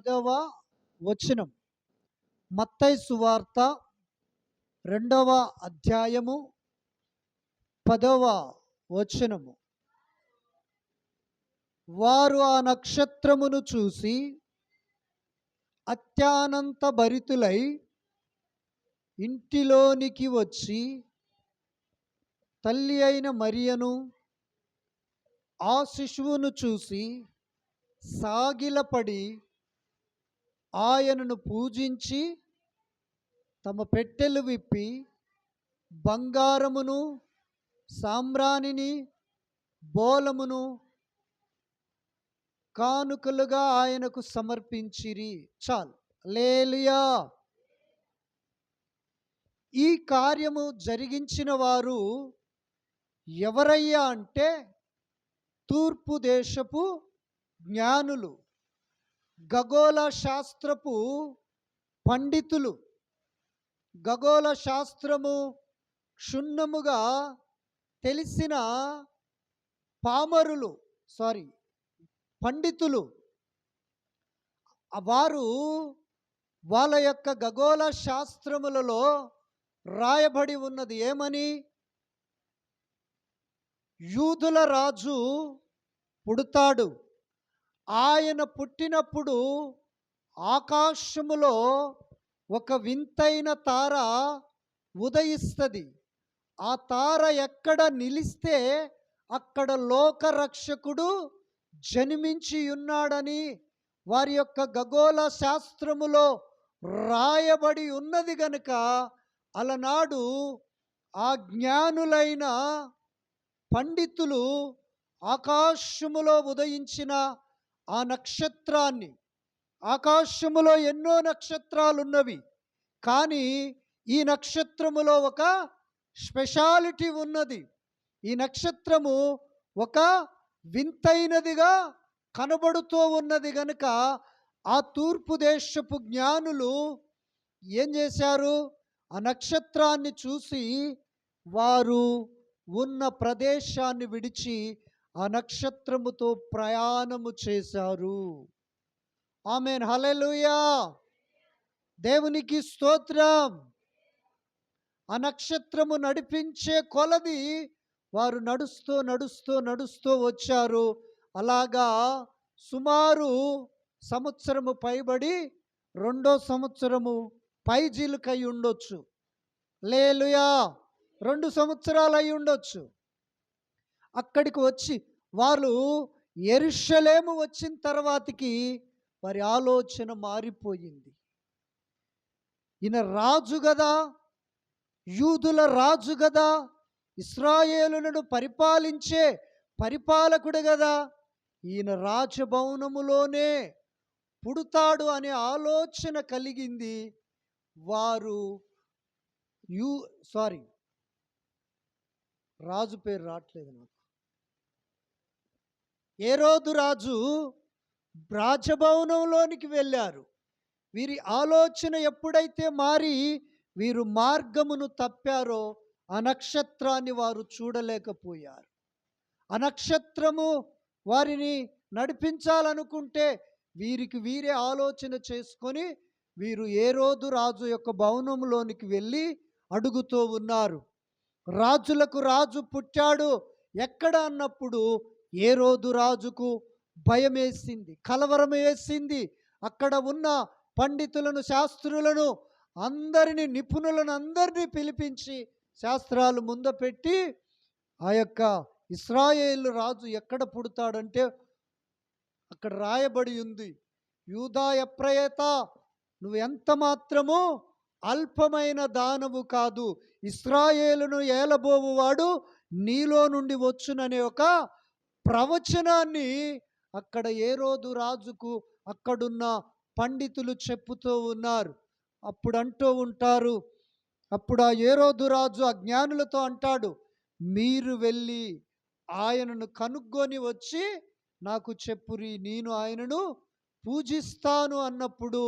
పదవ వచనం. మత్తై సువార్త రెండవ అధ్యాయము పదవ వచనము. వారు ఆ నక్షత్రమును చూసి అత్యానంత భరితులై ఇంటిలోనికి వచ్చి తల్లి అయిన మరియను ఆ శిశువును చూసి సాగిలపడి ఆయనను పూజించి తమ పెట్టెలు విప్పి బంగారమును సామ్రాణిని బోలమును కానుకలుగా ఆయనకు సమర్పించిరి. చాలు. లేలియా ఈ కార్యము జరిగించిన వారు ఎవరయ్యా అంటే తూర్పు దేశపు జ్ఞానులు. ఖగోళ శాస్త్రపు పండితులు. ఖగోళ శాస్త్రము క్షుణ్ణముగా తెలిసిన పామరులు సారీ పండితులు. వారు వాళ్ళ యొక్క ఖగోళ శాస్త్రములలో రాయబడి ఉన్నది ఏమని? యూదుల రాజు పుడతాడు. ఆయన పుట్టినప్పుడు ఆకాశములో ఒక వింతైన తార ఉదయిస్తుంది. ఆ తార ఎక్కడ నిలిస్తే అక్కడ లోకరక్షకుడు జన్మించి ఉన్నాడని వారి యొక్క ఖగోళ శాస్త్రములో రాయబడి ఉన్నది గనుక అలనాడు ఆ జ్ఞానులైన పండితులు ఆకాశములో ఉదయించిన ఆ నక్షత్రాన్ని. ఆకాశములో ఎన్నో నక్షత్రాలు ఉన్నవి కానీ ఈ నక్షత్రములో ఒక స్పెషాలిటీ ఉన్నది. ఈ నక్షత్రము ఒక వింతైనదిగా కనబడుతూ ఉన్నది గనుక ఆ తూర్పు దేశపు జ్ఞానులు ఏం చేశారు? ఆ నక్షత్రాన్ని చూసి వారు ఉన్న ప్రదేశాన్ని విడిచి ఆ నక్షత్రముతో ప్రయాణము చేశారు. ఆమె హలెలుయా దేవునికి స్తోత్రం. ఆ నక్షత్రము నడిపించే కొలది వారు నడుస్తూ నడుస్తూ నడుస్తూ వచ్చారు. అలాగా సుమారు సంవత్సరము పైబడి రెండో సంవత్సరము పైజీలకై ఉండొచ్చు. లేలుయా రెండు సంవత్సరాలు అయి ఉండొచ్చు. అక్కడికి వచ్చి వాళ్ళు ఎరుషలేము వచ్చిన తర్వాతకి వారి ఆలోచన మారిపోయింది. ఈయన రాజు గదా యూదుల రాజు గదా ఇస్రాయేలులను పరిపాలించే పరిపాలకుడు గదా ఈయన రాజభవనములోనే పుడతాడు అనే ఆలోచన కలిగింది. వారు యూ సారీ రాజు పేరు రావట్లేదు నాకు. ఏరోదు రాజు రాజభవనంలోనికి వెళ్ళారు. వీరి ఆలోచన ఎప్పుడైతే మారి వీరు మార్గమును తప్పారో అనక్షత్రాన్ని నక్షత్రాన్ని వారు చూడలేకపోయారు. అనక్షత్రము వారిని నడిపించాలనుకుంటే వీరికి వీరే ఆలోచన చేసుకొని వీరు ఏ రోజు రాజు యొక్క భవనంలోనికి వెళ్ళి అడుగుతూ ఉన్నారు. రాజులకు రాజు పుట్టాడు ఎక్కడ అన్నప్పుడు ఏ రోజు రాజుకు భయం వేసింది కలవరం వేసింది అక్కడ ఉన్న పండితులను శాస్త్రులను అందరిని నిపుణులను అందరినీ పిలిపించి శాస్త్రాలు ముందపెట్టి ఆ యొక్క ఇస్రాయేల్ రాజు ఎక్కడ పుడతాడంటే అక్కడ రాయబడి ఉంది. యూదా ఎప్రయత నువ్వు ఎంత మాత్రము అల్పమైన దానవు కాదు ఇస్రాయేలును ఏలబోవువాడు నీలో నుండి వచ్చుననే ఒక ప్రవచనాన్ని అక్కడ ఏ రోజు రాజుకు అక్కడున్న పండితులు చెప్పుతూ ఉన్నారు. అప్పుడు అంటూ ఉంటారు అప్పుడు ఆ ఏ రోజు రాజు ఆ జ్ఞానులతో అంటాడు మీరు వెళ్ళి ఆయనను కనుక్కొని వచ్చి నాకు చెప్పురి నేను ఆయనను పూజిస్తాను అన్నప్పుడు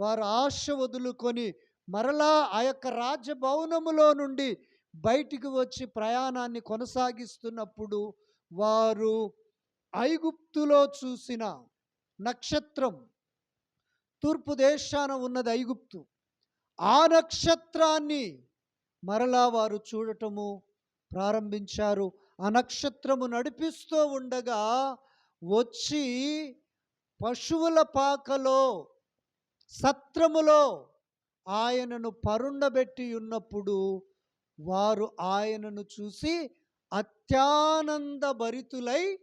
వారు ఆశ వదులుకొని మరలా ఆ యొక్క రాజభవనములో నుండి బయటికి వచ్చి ప్రయాణాన్ని కొనసాగిస్తున్నప్పుడు వారు ఐగుప్తులో చూసిన నక్షత్రం. తూర్పు దేశాన ఉన్నది ఐగుప్తు. ఆ నక్షత్రాన్ని మరలా వారు చూడటము ప్రారంభించారు. ఆ నక్షత్రము నడిపిస్తూ ఉండగా వచ్చి పశువుల పాకలో సత్రములో ఆయనను పరుండబెట్టి ఉన్నప్పుడు వారు ఆయనను చూసి అత్యానంద భరితులై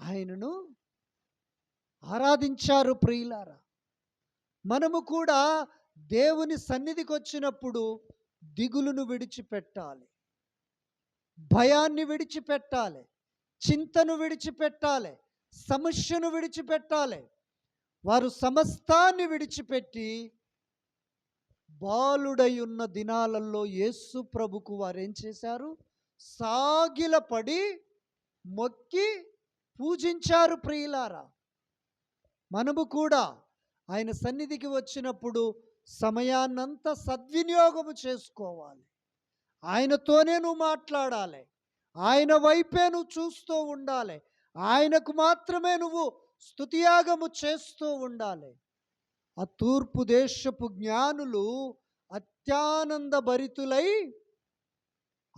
ఆయనను ఆరాధించారు ప్రియులారా. మనము కూడా దేవుని సన్నిధికి వచ్చినప్పుడు దిగులును విడిచిపెట్టాలి. భయాన్ని విడిచిపెట్టాలి. చింతను విడిచిపెట్టాలి. సమస్యను విడిచిపెట్టాలి. వారు సమస్తాన్ని విడిచిపెట్టి బాలుడై ఉన్న దినాలలో యేసు ప్రభుకు వారు ఏం చేశారు? సాగిలపడి మొక్కి పూజించారు ప్రియులారా. మనము కూడా ఆయన సన్నిధికి వచ్చినప్పుడు సమయాన్నంతా సద్వినియోగము చేసుకోవాలి. ఆయనతోనే నువ్వు మాట్లాడాలి. ఆయన వైపే నువ్వు చూస్తూ ఉండాలి. ఆయనకు మాత్రమే నువ్వు స్తుతియాగము చేస్తూ ఉండాలి. ఆ తూర్పు దేశపు జ్ఞానులు అత్యానంద భరితులై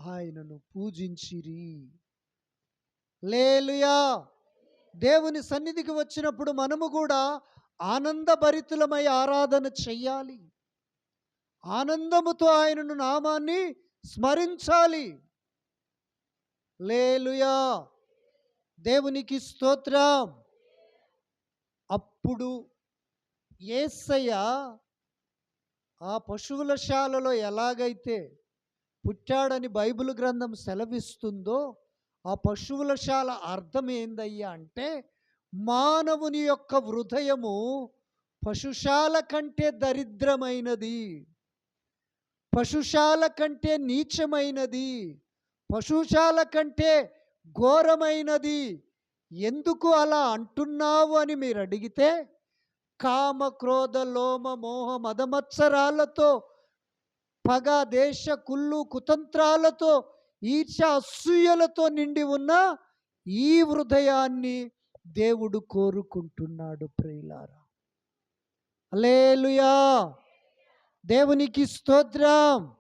ఆయనను పూజించిరి. లేలుయా! దేవుని సన్నిధికి వచ్చినప్పుడు మనము కూడా ఆనందభరితులమై ఆరాధన చెయ్యాలి. ఆనందముతో ఆయనను నామాన్ని స్మరించాలి. లేలుయా! దేవునికి స్తోత్రం. అప్పుడు ఏసయ్య ఆ పశువుల శాలలో ఎలాగైతే పుట్టాడని బైబిల్ గ్రంథం సెలవిస్తుందో ఆ పశువుల శాల అర్థం ఏందయ్యా అంటే మానవుని యొక్క హృదయము పశుశాల కంటే దరిద్రమైనది పశుశాల కంటే నీచమైనది పశుశాల కంటే ఘోరమైనది. ఎందుకు అలా అంటున్నావు అని మీరు అడిగితే కామ క్రోధ లోమ మోహ మదమత్సరాలతో పగ దేశ కుళ్ళు కుతంత్రాలతో ఈర్ష అసూయలతో నిండి ఉన్న ఈ హృదయాన్ని దేవుడు కోరుకుంటున్నాడు ప్రియులారా. అలేలుయా దేవునికి స్తోత్రం.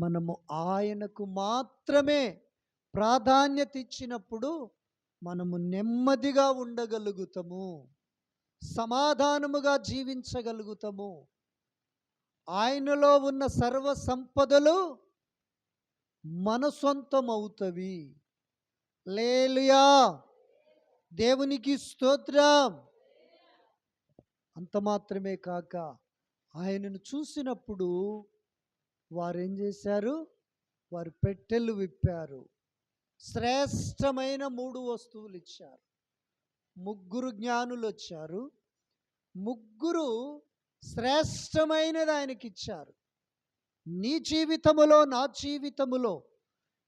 మనము ఆయనకు మాత్రమే ప్రాధాన్యత ఇచ్చినప్పుడు మనము నెమ్మదిగా ఉండగలుగుతాము. సమాధానముగా జీవించగలుగుతాము. ఆయనలో ఉన్న సర్వ సంపదలు మన సొంతమవుతవి. లేలుయా దేవునికి స్తోత్రం. అంత మాత్రమే కాక ఆయనను చూసినప్పుడు వారేం చేశారు? వారు పెట్టెలు విప్పారు. శ్రేష్టమైన మూడు వస్తువులు ఇచ్చారు. ముగ్గురు జ్ఞానులు వచ్చారు. ముగ్గురు శ్రేష్టమైనది ఆయనకి ఇచ్చారు నీ జీవితములో నా జీవితములో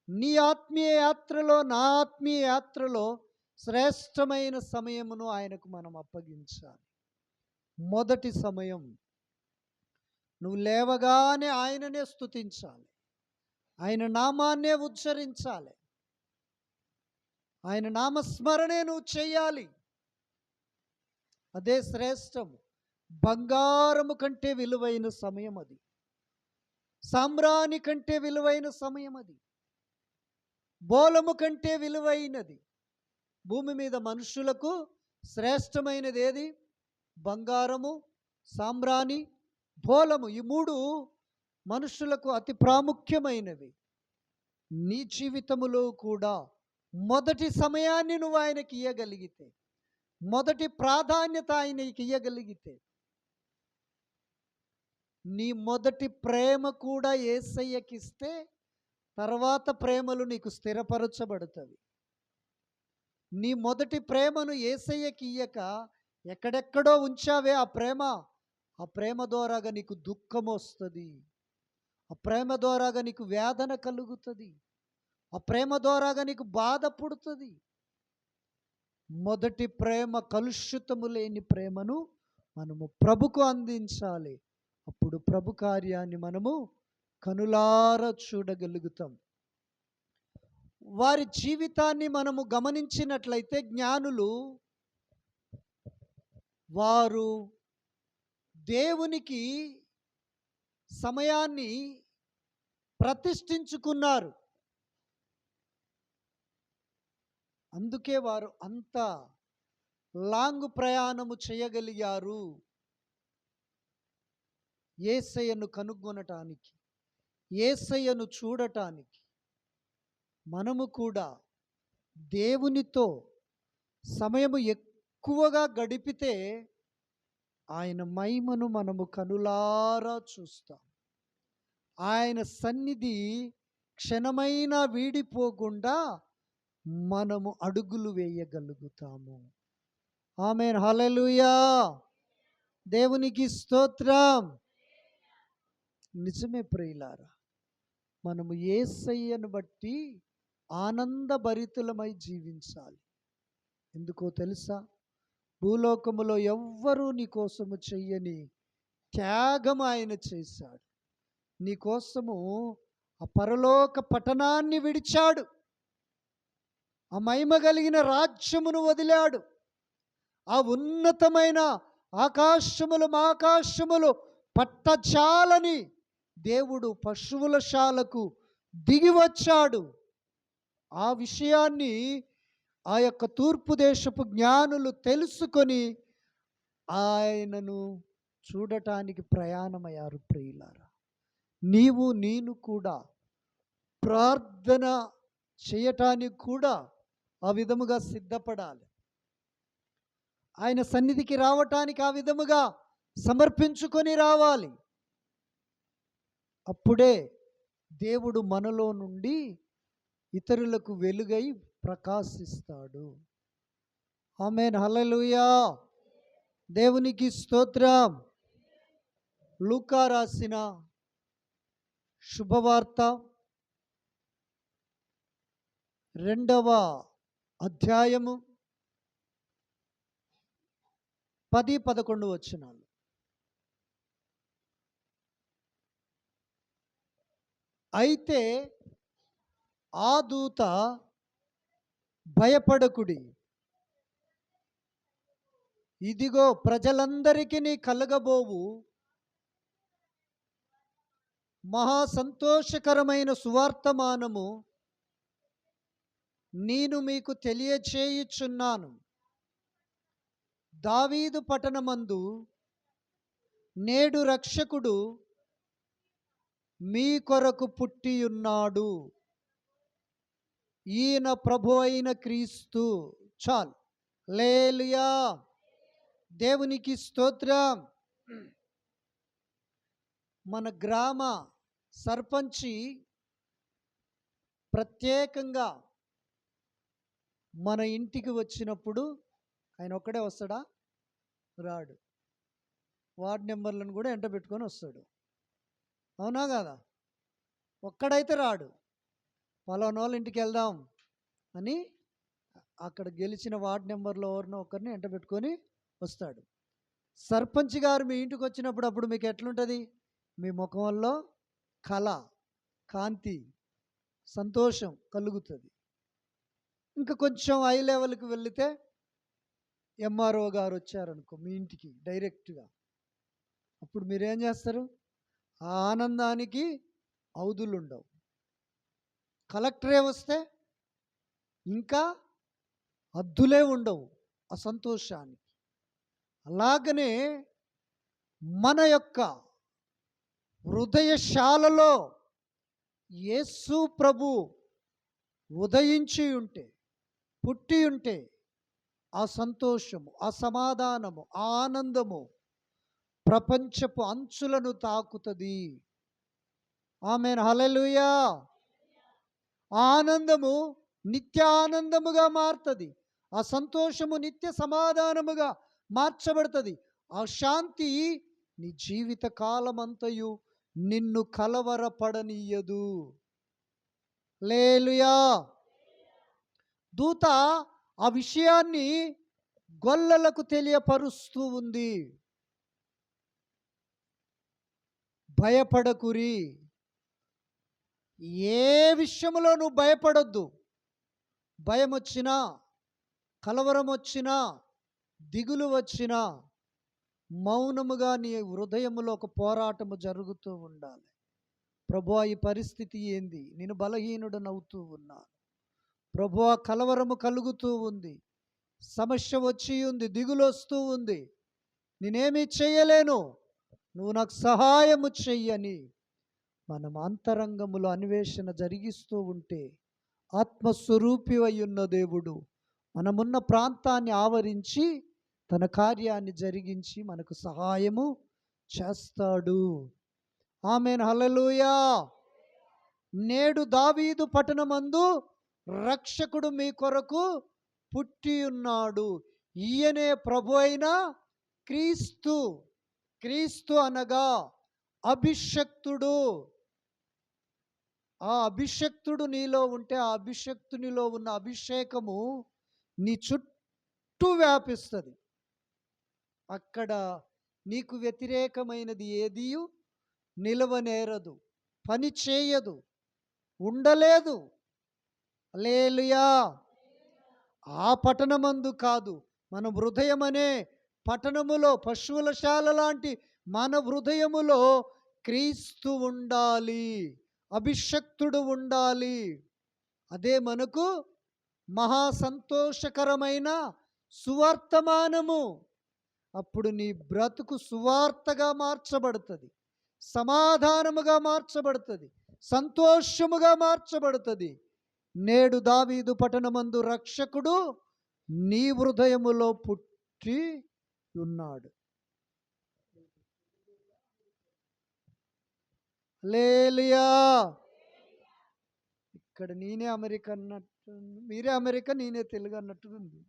నీ ఆత్మీయ యాత్రలో నా ఆత్మీయ యాత్రలో శ్రేష్టమైన సమయమును ఆయనకు మనం అప్పగించాలి. మొదటి సమయం నువ్వు లేవగానే ఆయననే స్తుతించాలి. ఆయన నామాన్నే ఉచ్చరించాలి. ఆయన నామస్మరణే నువ్వు చేయాలి అదే శ్రేష్టము. బంగారము కంటే విలువైన సమయం అది. సామ్రాణి కంటే విలువైన సమయం అది. బోలము కంటే విలువైనది. భూమి మీద మనుషులకు శ్రేష్టమైనది ఏది? బంగారము సామ్రాణి బోలము. ఈ మూడు మనుషులకు అతి ప్రాముఖ్యమైనవి. నీ జీవితములో కూడా మొదటి సమయాన్ని నువ్వు ఆయనకి ఇయ్యగలిగితే మొదటి ప్రాధాన్యత ఆయనకి ఇయ్యగలిగితే నీ మొదటి ప్రేమ కూడా ఏసయ్యకిస్తే తర్వాత ప్రేమలు నీకు స్థిరపరచబడుతుంది నీ మొదటి ప్రేమను ఏసయ్యకి ఇయ్యక ఎక్కడెక్కడో ఉంచావే ఆ ప్రేమ? ఆ ప్రేమ ద్వారాగా నీకు దుఃఖం వస్తుంది ఆ ప్రేమ ద్వారాగా నీకు వేదన కలుగుతుంది. ఆ ప్రేమ ద్వారాగా నీకు బాధ పుడుతుంది. మొదటి ప్రేమ కలుషితము లేని ప్రేమను మనము ప్రభుకు అందించాలి. అప్పుడు ప్రభు కార్యాన్ని మనము కనులార చూడగలుగుతాం. వారి జీవితాన్ని మనము గమనించినట్లయితే జ్ఞానులు వారు దేవునికి సమయాన్ని ప్రతిష్ఠించుకున్నారు. అందుకే వారు అంత లాంగ్ ప్రయాణము చేయగలిగారు. ఏసయ్యను కనుగొనటానికి ఏసయ్యను చూడటానికి మనము కూడా దేవునితో సమయము ఎక్కువగా గడిపితే ఆయన మహిమను మనము కనులారా చూస్తాం. ఆయన సన్నిధి క్షణమైనా వీడిపోకుండా మనము అడుగులు వేయగలుగుతాము. ఆమె హలలుయా దేవునికి స్తోత్రం. నిజమే ప్రియులారా మనము ఏసయ్యను బట్టి ఆనందభరితులమై జీవించాలి. ఎందుకో తెలుసా? భూలోకములో ఎవ్వరూ నీ కోసము చెయ్యని త్యాగం ఆయన చేశాడు. నీ కోసము ఆ పరలోక పట్టణాన్ని విడిచాడు. ఆ మహిమ కలిగిన రాజ్యమును వదిలాడు. ఆ ఉన్నతమైన ఆకాశములు ఆకాశములు పట్టచాలని దేవుడు పశువుల శాలకు దిగి వచ్చాడు. ఆ విషయాన్ని ఆ యొక్క తూర్పు దేశపు జ్ఞానులు తెలుసుకొని ఆయనను చూడటానికి ప్రయాణమయ్యారు ప్రియులారా. నీవు నేను కూడా ప్రార్థన చేయటానికి కూడా ఆ విధముగా సిద్ధపడాలి. ఆయన సన్నిధికి రావటానికి ఆ విధముగా సమర్పించుకొని రావాలి. అప్పుడే దేవుడు మనలో నుండి ఇతరులకు వెలుగై ప్రకాశిస్తాడు. ఆమెన్. హలలుయా దేవునికి స్తోత్రం. లూకా రాసిన శుభవార్త రెండవ అధ్యాయము పది పదకొండు వచ్చినాలు అయితే ఆ దూత భయపడకుడి. ఇదిగో ప్రజలందరికీ కలగబోవు. మహా సంతోషకరమైన సువార్తమానము నేను మీకు తెలియచేయుచున్నాను. దావీదు పట్టణమందు నేడు రక్షకుడు మీ కొరకు పుట్టియున్నాడు. ఈయన ప్రభు అయిన క్రీస్తు. చాల్. లేలియా దేవునికి స్తోత్రం. మన గ్రామ సర్పంచి ప్రత్యేకంగా మన ఇంటికి వచ్చినప్పుడు ఆయన ఒక్కడే వస్తాడా? రాడు. వార్డ్ నెంబర్లను కూడా ఎంట పెట్టుకొని వస్తాడు. అవునా కదా? ఒక్కడైతే రాడు. పలానోళ్ళ వాళ్ళ ఇంటికి వెళ్దాం అని అక్కడ గెలిచిన వార్డ్ నెంబర్లో ఎవరినో ఒకరిని ఎంట పెట్టుకొని వస్తాడు. సర్పంచ్ గారు మీ ఇంటికి వచ్చినప్పుడు అప్పుడు మీకు ఎట్లుంటుంది? మీ ముఖంలో కళ కాంతి సంతోషం కలుగుతుంది. ఇంకా కొంచెం హై లెవెల్కి వెళితే ఎంఆర్ఓ గారు వచ్చారనుకో మీ ఇంటికి డైరెక్ట్గా. అప్పుడు మీరేం చేస్తారు? ఆ ఆనందానికి అవధులుండవు కలెక్టరే వస్తే ఇంకా అద్దులే ఉండవు ఆ సంతోషానికి. అలాగనే మన యొక్క హృదయశాలలో యేసు ప్రభు ఉదయించి ఉంటే పుట్టి ఉంటే ఆ సంతోషము ఆ సమాధానము ఆ ఆనందము ప్రపంచపు అంచులను తాకుతుంది. ఆమె హలలుయా ఆనందము నిత్య ఆనందముగా మారుతుంది. ఆ సంతోషము నిత్య సమాధానముగా మార్చబడుతుంది. ఆ శాంతి నీ జీవిత కాలమంతయు నిన్ను కలవరపడనీయదు. లేలుయా దూత ఆ విషయాన్ని గొల్లలకు తెలియపరుస్తూ ఉంది. భయపడకురి. ఏ విషయంలో నువ్వు భయపడొద్దు. భయం వచ్చినా కలవరం వచ్చినా దిగులు వచ్చినా మౌనముగా నీ హృదయములో ఒక పోరాటము జరుగుతూ ఉండాలి. ప్రభు ఈ పరిస్థితి ఏంది? నేను బలహీనుడనవుతూ ఉన్నాను. ప్రభు కలవరము కలుగుతూ ఉంది. సమస్య వచ్చి ఉంది దిగులు వస్తూ ఉంది. నేనేమీ చేయలేను. నువ్వు నాకు సహాయము చెయ్యని. మనం అంతరంగములో అన్వేషణ జరిగిస్తూ ఉంటే ఆత్మస్వరూపి ఉన్న దేవుడు మనమున్న ప్రాంతాన్ని ఆవరించి తన కార్యాన్ని జరిగించి మనకు సహాయము చేస్తాడు. ఆమెన్. హలలుయా నేడు దావీదు పట్టణమందు రక్షకుడు మీ కొరకు పుట్టి ఉన్నాడు. ఈయనే ప్రభు అయిన క్రీస్తు. క్రీస్తు అనగా అభిషక్తుడు. ఆ అభిషక్తుడు నీలో ఉంటే ఆ అభిషక్తునిలో ఉన్న అభిషేకము నీ చుట్టూ వ్యాపిస్తుంది. అక్కడ నీకు వ్యతిరేకమైనది ఏదియు? నిలవనేరదు పని చేయదు ఉండలేదు. లేలుయా ఆ పట్టణమందు కాదు మన హృదయమనే అనే పట్టణములో పశువుల శాల లాంటి మన హృదయములో క్రీస్తు ఉండాలి అభిషక్తుడు ఉండాలి. అదే మనకు మహా సంతోషకరమైన సువార్తమానము. అప్పుడు నీ బ్రతుకు సువార్తగా మార్చబడుతుంది సమాధానముగా మార్చబడుతుంది సంతోషముగా మార్చబడుతుంది. నేడు దావీదు పట్టణమందు రక్షకుడు నీ హృదయములో పుట్టి ఉన్నాడు లేలియా ఇక్కడ నేనే అమెరికా అన్నట్టు మీరే అమెరికా నేనే తెలుగు అన్నట్టుంది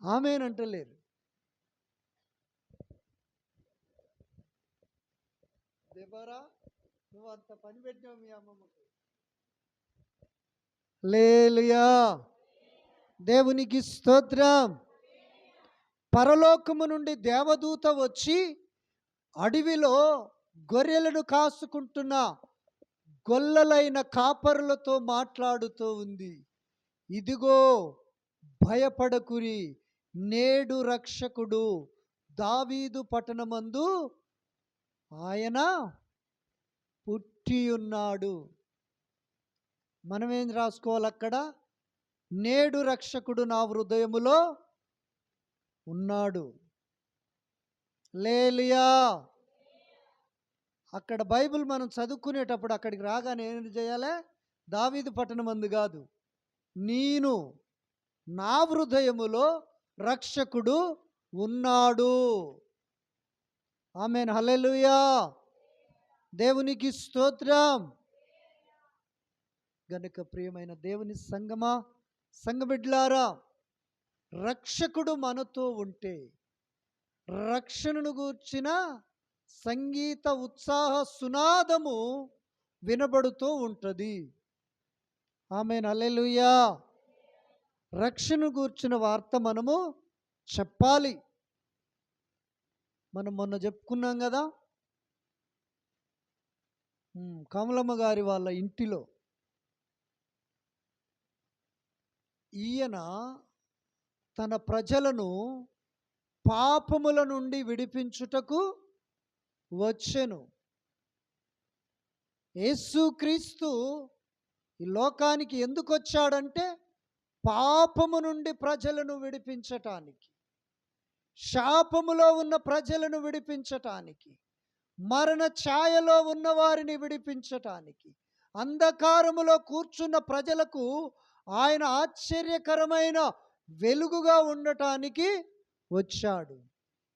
ఆమెనంటలేరు దెబరా నువ్వు అంత పని పెట్టావు మీ అమ్మమ్మకు. లేలుయా దేవునికి స్తోత్రం. పరలోకము నుండి దేవదూత వచ్చి అడవిలో గొర్రెలను కాసుకుంటున్న గొల్లలైన కాపరులతో మాట్లాడుతూ ఉంది. ఇదిగో భయపడకురి నేడు రక్షకుడు దావీదు పట్టణమందు ఆయన పుట్టి ఉన్నాడు మనమేం రాసుకోవాలి అక్కడ నేడు రక్షకుడు నా హృదయములో ఉన్నాడు. లేలియా! అక్కడ బైబిల్ మనం చదువుకునేటప్పుడు అక్కడికి రాగానే ఏం చేయాలి? దావీదు పట్టణమందు కాదు. నేను నా హృదయములో రక్షకుడు ఉన్నాడు. ఆమెను. హలెలుయా దేవునికి స్తోత్రం. గనుక ప్రియమైన దేవుని సంగమా సంగబిడ్లారా రక్షకుడు మనతో ఉంటే రక్షణను గూర్చిన సంగీత ఉత్సాహ సునాదము వినబడుతూ ఉంటుంది. ఆమె నల్లెలుయా రక్షణ గూర్చిన వార్త మనము చెప్పాలి. మనం మొన్న చెప్పుకున్నాం కదా కమలమ్మ గారి వాళ్ళ ఇంటిలో ఈయన తన ప్రజలను పాపముల నుండి విడిపించుటకు వచ్చెను. యేసుక్రీస్తు ఈ లోకానికి ఎందుకు వచ్చాడంటే పాపము నుండి ప్రజలను విడిపించటానికి శాపములో ఉన్న ప్రజలను విడిపించటానికి మరణ ఛాయలో ఉన్న వారిని విడిపించటానికి అంధకారములో కూర్చున్న ప్రజలకు ఆయన ఆశ్చర్యకరమైన వెలుగుగా ఉండటానికి వచ్చాడు.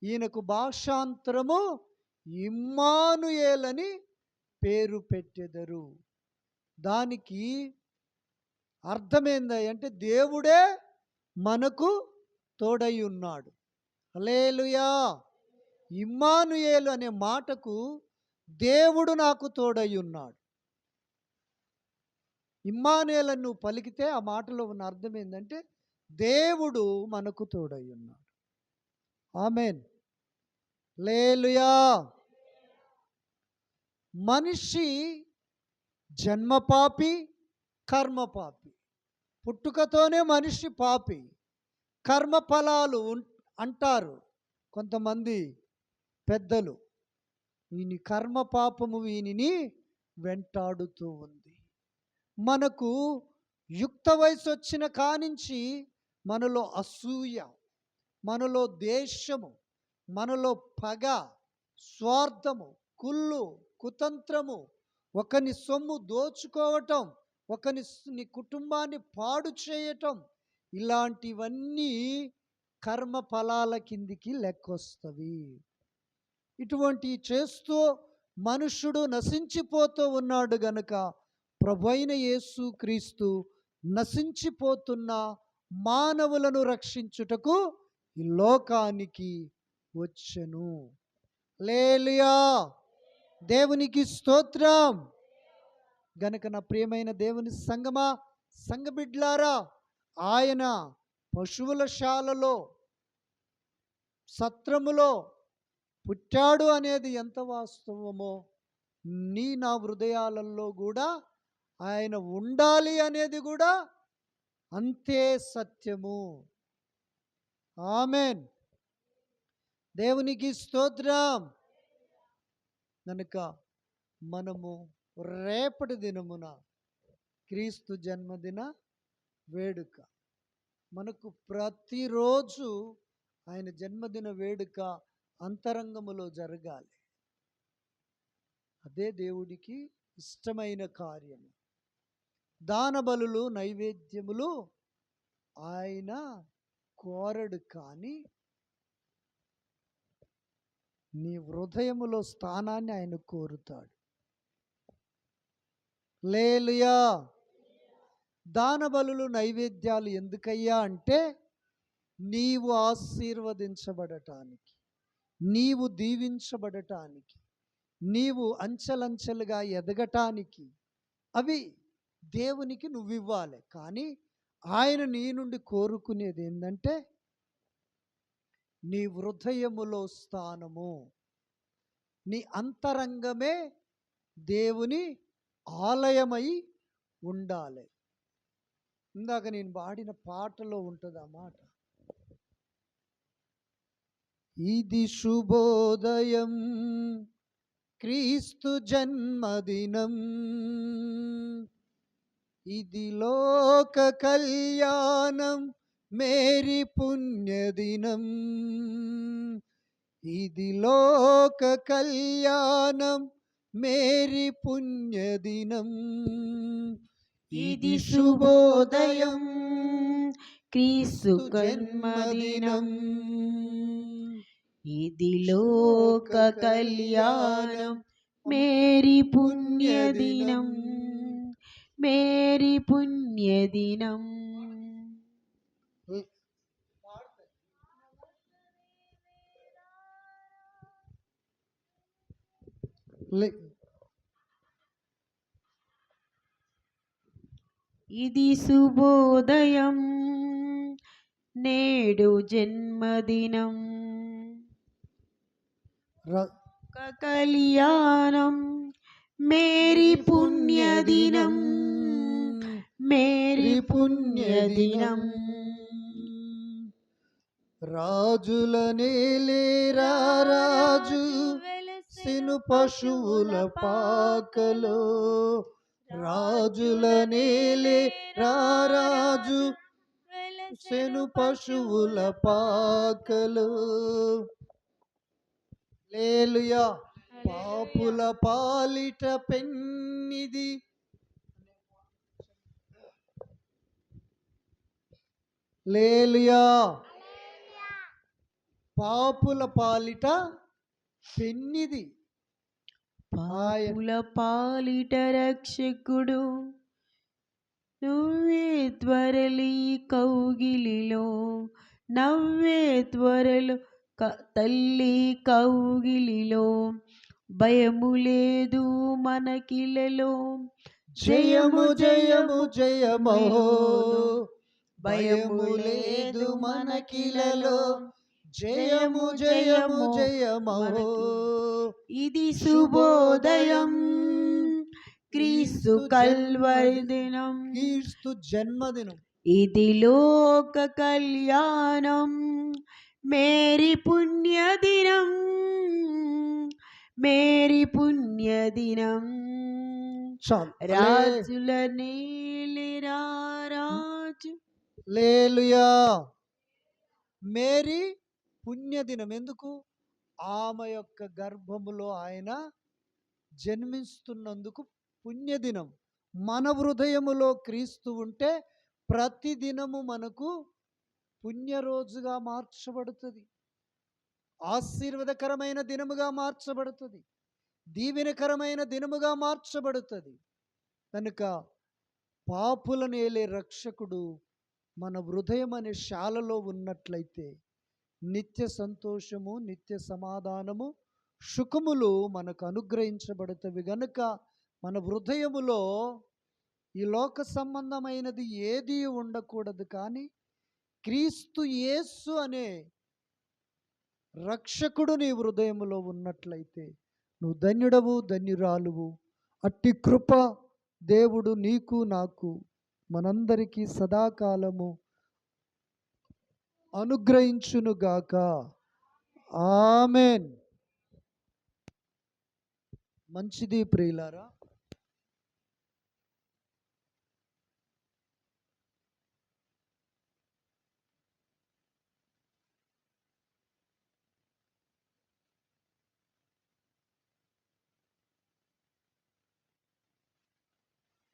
ఈయనకు భాషాంతరము ఇమ్మానుయేలని పేరు పెట్టెదరు. దానికి అర్థమైంది అంటే దేవుడే మనకు తోడై ఉన్నాడు అలేలుయా ఇమ్మానుయేలు అనే మాటకు దేవుడు నాకు తోడై ఉన్నాడు ఇమ్మానుయేలను నువ్వు పలికితే ఆ మాటలో ఉన్న అర్థం ఏంటంటే దేవుడు మనకు తోడై ఉన్నాడు ఆమెన్. లేలుయా మనిషి జన్మ పాపి కర్మ పాపి పుట్టుకతోనే మనిషి పాపి. కర్మ ఫలాలు అంటారు కొంతమంది పెద్దలు. వీని కర్మ పాపము వీనిని వెంటాడుతూ ఉంది. మనకు యుక్త వయసు వచ్చిన కానించి మనలో అసూయ మనలో దేశము మనలో పగ స్వార్థము కుళ్ళు కుతంత్రము ఒకని సొమ్ము దోచుకోవటం ఒకని నీ కుటుంబాన్ని పాడు చేయటం ఇలాంటివన్నీ కర్మ ఫలాల కిందికి లెక్కొస్తవి. ఇటువంటి చేస్తూ మనుష్యుడు నశించిపోతూ ఉన్నాడు గనుక ప్రభైన యేసు క్రీస్తు నశించిపోతున్న మానవులను రక్షించుటకు ఈ లోకానికి వచ్చెను. లేలియా దేవునికి స్తోత్రం. గనక నా ప్రియమైన దేవుని సంగమా సంగబిడ్లారా ఆయన పశువుల శాలలో సత్రములో పుట్టాడు అనేది ఎంత వాస్తవమో నీ నా హృదయాలలో కూడా ఆయన ఉండాలి అనేది కూడా అంతే సత్యము. ఆమెన్. దేవునికి స్తోత్రం. కనుక మనము రేపటి దినమున క్రీస్తు జన్మదిన వేడుక. మనకు ప్రతిరోజు ఆయన జన్మదిన వేడుక అంతరంగములో జరగాలి. అదే దేవుడికి ఇష్టమైన కార్యము. దానబలులు నైవేద్యములు ఆయన కోరడు కానీ నీ హృదయములో స్థానాన్ని ఆయన కోరుతాడు. లేలుయా దానబలులు నైవేద్యాలు ఎందుకయ్యా అంటే నీవు ఆశీర్వదించబడటానికి నీవు దీవించబడటానికి నీవు అంచెలంచెలుగా ఎదగటానికి అవి దేవునికి నువ్వు ఇవ్వాలి. కానీ ఆయన నీ నుండి కోరుకునేది ఏంటంటే నీ హృదయములో స్థానము. నీ అంతరంగమే దేవుని ఆలయమై ఉండాలి. ఇందాక నేను పాడిన పాటలో ఉంటుంది ఆ మాట. ఇది శుభోదయం క్రీస్తు జన్మదినం. ఇది లోక కళ్యాణం మేరీ పుణ్యదినం. ఇది లోక కళ్యాణం మేరీ పుణ్యదినం. ఇది శుభోదయం క్రీస్తు జన్మదినం. ఇది లోక కళ్యాణం మేరీ పుణ్యదినం. మేరీ పుణ్యదినం లే- ఇది శుభోదయం నేడు జన్మదినం ర- ఒక కళ్యాణం మేరీ పుణ్యదినం మేరీ పుణ్యదినం. రాజుల నేలేరా రాజు సిను పశువుల పాకలో. రాజుల నేలే రారాజు సెను పశువుల పాకలు. లేలుయా పాపుల పాలిట పెన్నిది లేలుయా. పాపుల పాలిట పెన్నిది. పాపుల పాలిట రక్షకుడు నువ్వే త్వరలి కౌగిలిలో నవ్వే త్వరలు క- తల్లి కౌగిలిలో. భయము లేదు మనకిలలో జయము జయము. జయమో. భయము లేదు మనకిలలో జయము జయము జయమో. ఇది శుభోదయం. క్రీస్తు కల్వరి దినం. క్రీస్తు జన్మదినం. ఇది లోక కళ్యాణం. మేరీ పుణ్య మేరీ పుణ్యదినం. రాజుల నేలిరా లేలుయా మేరీ పుణ్యదినం. ఎందుకు? ఆమె యొక్క గర్భములో ఆయన జన్మిస్తున్నందుకు పుణ్యదినం. మన హృదయములో క్రీస్తు ఉంటే ప్రతి దినము మనకు పుణ్యరోజుగా మార్చబడుతుంది. ఆశీర్వదకరమైన దినముగా మార్చబడుతుంది. దీవెనకరమైన దినముగా మార్చబడుతుంది. కనుక పాపులను ఏలే రక్షకుడు మన హృదయం అనే శాలలో ఉన్నట్లయితే నిత్య సంతోషము నిత్య సమాధానము సుఖములు మనకు అనుగ్రహించబడుతవి. గనుక మన హృదయములో ఈ లోక సంబంధమైనది ఏది ఉండకూడదు. కానీ క్రీస్తు యేసు అనే రక్షకుడు నీ హృదయములో ఉన్నట్లయితే నువ్వు ధన్యుడవు ధన్యురాలువు. అట్టి కృప దేవుడు నీకు నాకు మనందరికీ సదాకాలము అనుగ్రహించునుగాక. ఆమెన్. మంచిది ప్రియులారా.